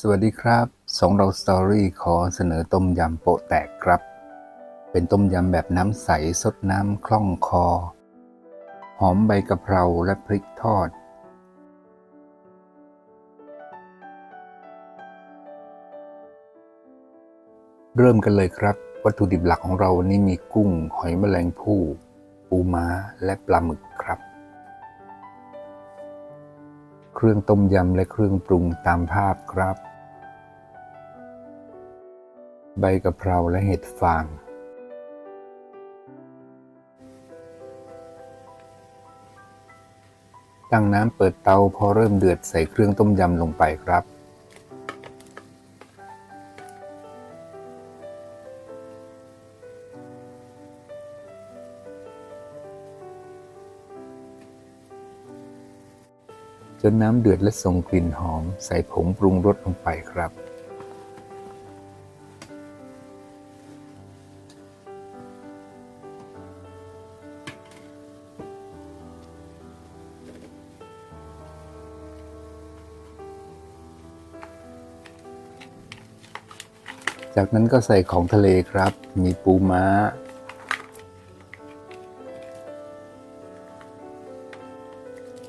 สวัสดีครับสองเราสตอรี่ขอเสนอต้มยำโปะแตกครับ เป็นต้มยำแบบน้ำใสสดน้ำคล่องคอ หอมใบกะเพราและพริกทอด เริ่มกันเลยครับ วัตถุดิบหลักของเราวันนี้มีกุ้ง หอยแมลงภู่ ปูม้าและปลาหมึก เครื่องต้มยำและเครื่องปรุงตามภาพครับ ใบกะเพราและเห็ดฟาง ตั้งน้ำเปิดเตาพอเริ่มเดือดใส่เครื่องต้มยำลงไปครับ จนน้ำเดือดและส่งกลิ่นหอม ใส่ผงปรุงรสลงไปครับ จากนั้นก็ใส่ของทะเลครับ มีปูม้า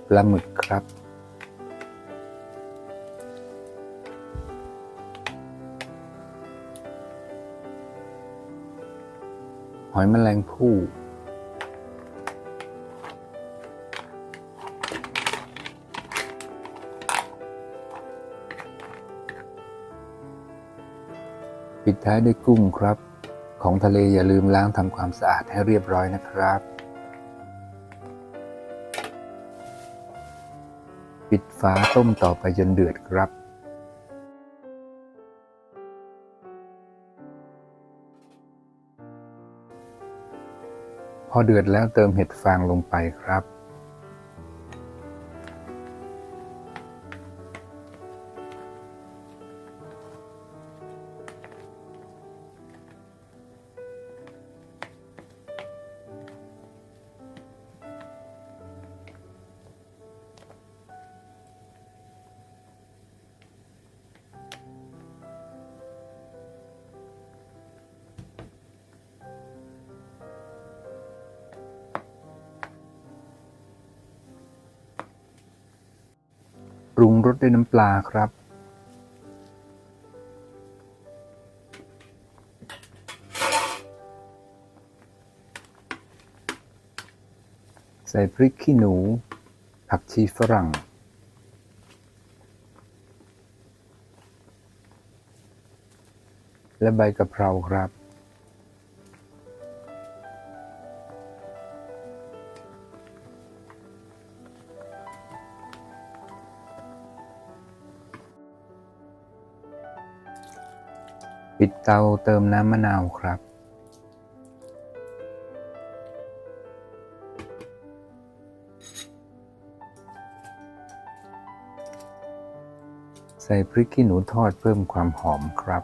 ปลาหมึกครับ อยแมลงภู่ปิดท้ายด้วยกุ้งครับ ของทะเลอย่าลืมล้างทำความสะอาดให้เรียบร้อยนะครับ ปิดฝาต้มต่อไปจนเดือดครับ พอเดือดแล้วเติมเห็ดฟางลงไปครับ รสด้วยน้ำปลาครับ ใส่พริกขี้หนู ผักชีฝรั่ง และใบกะเพราครับ ปิดเตาเติมน้ำมะนาวครับ ใส่พริกขี้หนูทอดเพิ่มความหอมครับ